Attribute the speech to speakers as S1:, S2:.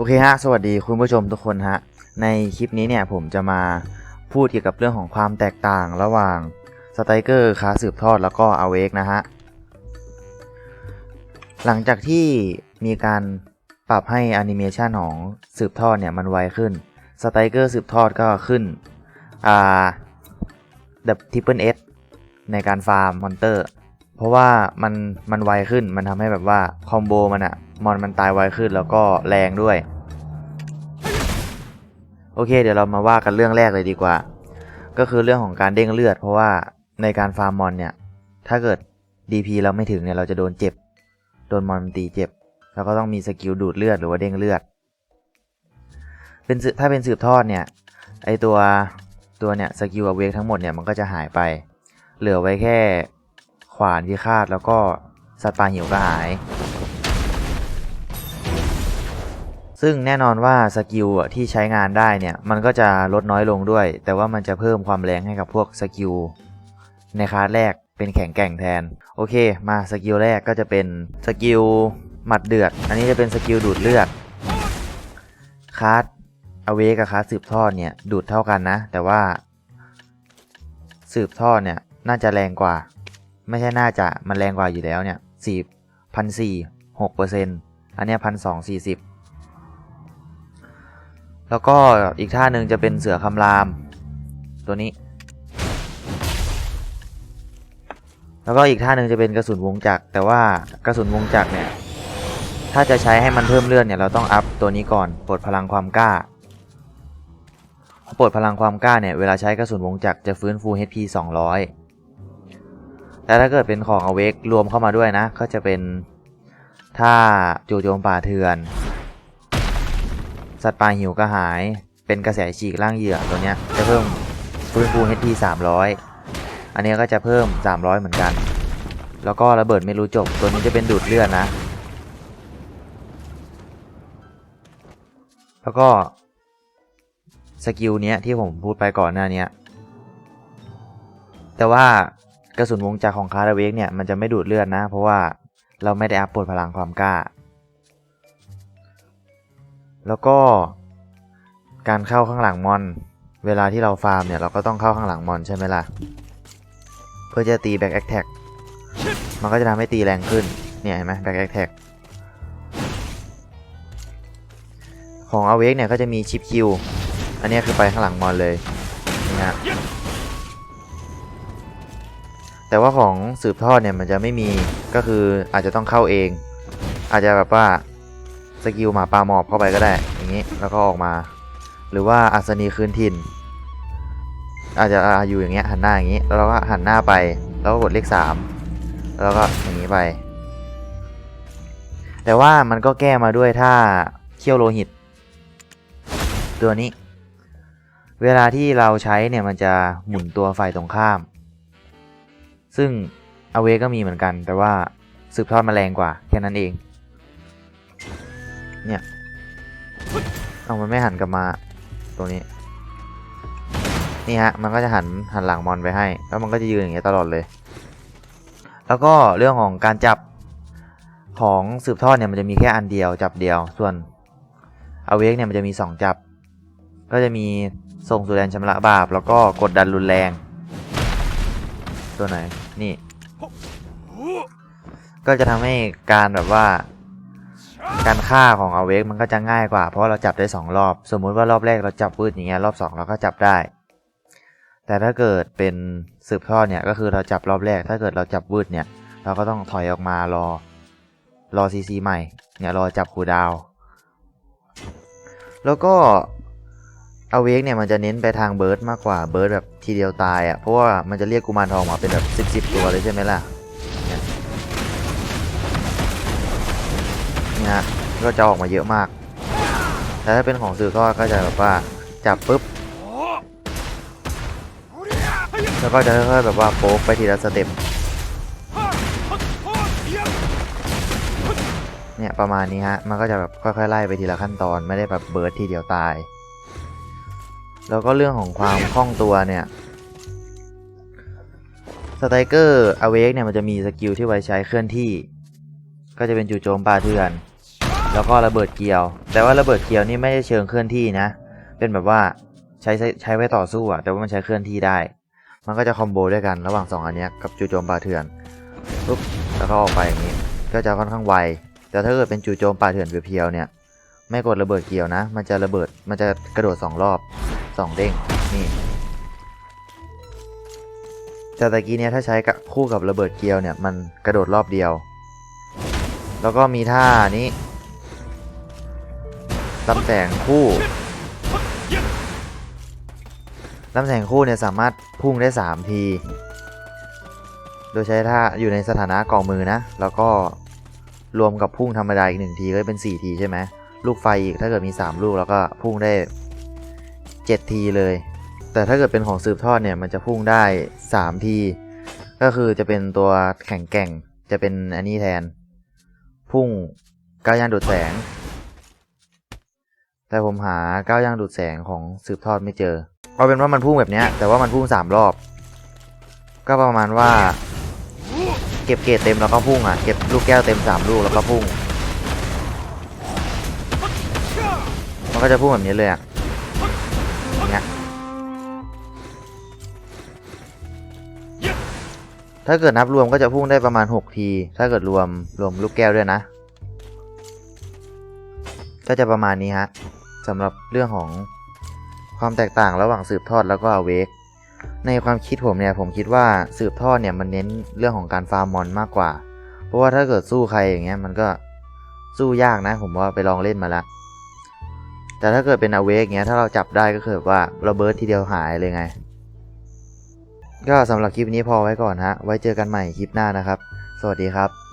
S1: โอเคฮะ สวัสดีคุณผู้ชมทุกคนฮะ ในคลิปนี้เนี่ยผมจะมาพูดเกี่ยวกับเรื่องของความแตกต่างระหว่างสไตเกอร์คาสืบทอดแล้วก็อเวกนะฮะ หลังจากที่มีการปรับให้แอนิเมชันของสืบทอดเนี่ยมันไวขึ้นสไตเกอร์สืบทอดก็ขึ้น อ่าแบบทิปเปิลเอสในการฟาร์มมอนเตอร์ เพราะว่ามันมันไวขึ้นมันทำให้แบบว่าคอมโบมันอะ มอนมันตายไวขึ้นแล้วก็แรงด้วย โอเค เดี๋ยวเรามาว่ากันเรื่องแรกเลยดีกว่า ก็คือเรื่องของการเด้งเลือด เพราะว่าในการฟาร์มมอนเนี่ย ถ้าเกิด DP เราไม่ถึงเนี่ยเราจะโดนเจ็บ โดนมอนมันตีเจ็บ แล้วก็ต้องมีสกิลดูดเลือดหรือว่าเด้งเลือด เป็นถ้าเป็นสืบทอดเนี่ย ไอตัวตัวเนี่ยสกิลอเวกทั้งหมดเนี่ยมันก็จะหายไป เหลือไว้แค่ขวานพิฆาตแล้วก็สัตว์ป่าหิวก็หาย ซึ่งแน่นอนว่าสกิลที่ใช้งานได้เนี่ยมันก็จะลดน้อยลงด้วย แต่ว่ามันจะเพิ่มความแรงให้กับพวกสกิลในคลาสแรกเป็นแข็งแกร่งแทน โอเคมาสกิลแรกก็จะเป็นสกิลหมัดเดือด อันนี้จะเป็นสกิลดูดเลือดคลาสอเวกับคลาสสืบทอดเนี่ยดูดเท่ากันนะ แต่ว่า สืบทอดเนี่ยน่าจะแรงกว่า ไม่ใช่น่าจะมันแรงกว่าอยู่แล้วเนี่ยสี่พันสี่หกเปอร์เซ็นต์อันนี้พันสองสี่สิบ แล้วก็อีกท่าหนึ่งจะเป็นเสือคำราม ตัวนี้ แล้วก็อีกท่าหนึ่งจะเป็นกระสุนวงจักรแต่ว่ากระสุนวงจักรเนี่ย ถ้าจะใช้ให้มันเพิ่มเลือดเนี่ยเราต้องอัพตัวนี้ก่อนปลดพลังความกล้าปลดพลังความกล้าเนี่ยเวลาใช้กระสุนวงจักรจะฟื้นฟู HP 200 แต่ถ้าเกิดเป็นของอเวกรวมเข้ามาด้วยนะ ก็จะเป็นท่าจู่โจมป่าเถื่อน สัตว์ป่าหิวกระหาย เป็นกระแสฉีกล่างเหยื่อตัวเนี้ยจะเพิ่มฟื้นฟู HP 300 อันนี้ก็จะเพิ่ม 300 เหมือนกัน แล้วก็ระเบิดไม่รู้จบ ตัวนี้จะเป็นดูดเลือดนะ แล้วก็สกิลเนี้ยที่ผมพูดไปก่อนหน้านี้แต่ว่ากระสุนวงจักรของคาราเวกเนี่ยมันจะไม่ดูดเลือดนะ เพราะว่าเราไม่ได้อัพปลดพลังความกล้า แล้วก็การเข้าข้างหลังมอน เวลาที่เราฟาร์มเนี่ย เราก็ต้องเข้าข้างหลังมอนใช่ไหมล่ะ เพื่อจะตีแบ็กแอคแท็กมันก็จะทำให้ตีแรงขึ้น เนี่ยเห็นไหมแบ็กแอคแท็กของอเวกเนี่ยก็จะมีชิปคิว อันนี้คือไปข้างหลังมอนเลยนี่ฮะแต่ว่าของสืบทอดเนี่ยมันจะไม่มีก็คืออาจจะต้องเข้าเอง อาจจะแบบว่า สกิลหมาปลาหมอบเข้าไปก็ได้ อย่างนี้แล้วก็ออกมา หรือว่าอัศนีคืนถิ่น อาจจะออยู่อย่างเงี้ยหันหน้าอย่างงี้ แล้วเราก็หันหน้าไป แล้วก็กดเลขสามแล้วก็อย่างนี้ไป แต่ว่ามันก็แก้มาด้วยถ้าเขี้ยวโลหิต ตัวนี้ เวลาที่เราใช้เนี่ยมันจะหมุนตัวฝ่ายตรงข้าม ซึ่งอเวก็มีเหมือนกัน แต่ว่าสืบทอดมาแรงกว่า แค่นั้นเอง เนี่ยเอามันไม่หันกลับมาตัวนี้ นี่ฮะ มันก็จะหันหันหลังมอนไปให้ แล้วมันก็จะยืนอย่างเงี้ยตลอดเลย แล้วก็เรื่องของการจับของสืบทอดเนี่ยมันจะมีแค่อันเดียวจับเดียว ส่วนอเวกเนี่ยมันจะมีสองจับ ก็จะมีส่งสู่แดนชำระบาป แล้วก็กดดันรุนแรง ตัวไหน นี่ ก็จะทำให้การแบบว่า การฆ่าของอเวกมันก็จะง่ายกว่า เพราะเราจับได้ 2 รอบ สมมุติว่ารอบแรกเราจับวืดอย่างเงี้ยรอบ 2 เราก็จับได้ แต่ถ้าเกิดเป็นสืบทอดเนี่ยก็คือเราจับรอบแรก ถ้าเกิดเราจับวืดเนี่ย เราก็ต้องถอยออกมารอรอซีซีใหม่เนี่ยรอจับคูดาว แล้วก็อาเวกเนี่ยมันจะเน้นไปทางเบิร์ดมากกว่าเบิร์ดแบบทีเดียวตายอะ่ะเพราะว่ามันจะเรียกกุมารทองมาเป็นแบบสิบสิบตัวเลยใช่ไหมล่ะ นี่ฮะก็จะออกมาเยอะมาก แต่ถ้าเป็นของสื่อก็ก็จะแบบว่าจับปุ๊บแล้วก็จะค่อยๆแบบว่าโป๊กไปทีละสเต็ปเนี่ยประมาณนี้ฮะ มันก็จะแบบค่อยๆไล่ไปทีละขั้นตอนไม่ได้แบบเบิร์ดทีเดียวตาย แล้วก็เรื่องของความคล่องตัวเนี่ยสไตรเกอร์อเวกเนี่ยมันจะมีสกิลที่ไว้ใช้เคลื่อนที่ ก็จะเป็นจู่โจมป่าเถื่อน แล้วก็ระเบิดเกลียว แต่ว่าระเบิดเกลียวนี่ไม่ได้เชิงเคลื่อนที่นะ เป็นแบบว่าใช้ใช้ใช้ไว้ต่อสู้อะแต่ว่ามันใช้เคลื่อนที่ได้ มันก็จะคอมโบด้วยกันระหว่างสองอันนี้กับจู่โจมป่าเถื่อนปุ๊บแล้วก็ออกไปอย่างนี้ ก็จะค่อนข้างไว แต่ถ้าเกิดเป็นจู่โจมป่าเถื่อนเพียวๆเนี่ย ไม่กดระเบิดเกลียวนะ มันจะระเบิด มันจะกระโดดสองรอบสองเด้ง นี่แต่ตะกี้เนี่ยถ้าใช้กับคู่กับระเบิดเกลียวเนี่ย มันกระโดดรอบเดียว แล้วก็มีท่านี้ ลำแสงคู่ลำแสงคู่เนี่ยสามารถพุ่งได้ 3 ที โดยใช้ท่าอยู่ในสถานะกองมือนะ แล้วก็รวมกับพุ่งธรรมดาอีกหนึ่งทีก็เป็น 4 ทีใช่ไหมลูกไฟอีกถ้าเกิดมี 3 ลูกแล้วก็พุ่งได้ 7 ทีเลย แต่ถ้าเกิดเป็นของสืบทอดเนี่ยมันจะพุ่งได้ 3 ที ก็คือจะเป็นตัวแข็งแกร่งจะเป็นอันนี้แทน พุ่งก้าวย่างดูดแสง แต่ผมหาก้าวย่างดูดแสงของสืบทอดไม่เจอ เอาเป็นว่ามันพุ่งแบบนี้แต่ว่ามันพุ่งสามรอบ ก็ประมาณว่า เก็บเกรดเต็มแล้วก็พุ่งอะ เก็บลูกแก้วเต็มสามลูกแล้วก็พุ่ง มันก็จะพุ่งแบบนี้เลยอะอย่างเงี้ยถ้าเกิดนับรวมก็จะพุ่งได้ประมาณ 6 ที ถ้าเกิดรวมรวมลูกแก้วด้วยนะ ก็จะประมาณนี้ฮะ สำหรับเรื่องของความแตกต่างระหว่างสืบทอดแล้วก็อเวกในความคิดผมเนี่ยผมคิดว่าสืบทอดเนี่ยมันเน้นเรื่องของการฟาร์มมอนมากกว่า เพราะว่าถ้าเกิดสู้ใครอย่างเงี้ยมันก็สู้ยากนะ ผมว่าไปลองเล่นมาแล้วแต่ถ้าเกิดเป็นอเวกเงี้ยถ้าเราจับได้ก็คือว่าเราเบิร์ดทีเดียวหายเลยไง ก็สำหรับคลิปนี้พอไว้ก่อนฮะ ไว้เจอกันใหม่คลิปหน้านะครับ สวัสดีครับ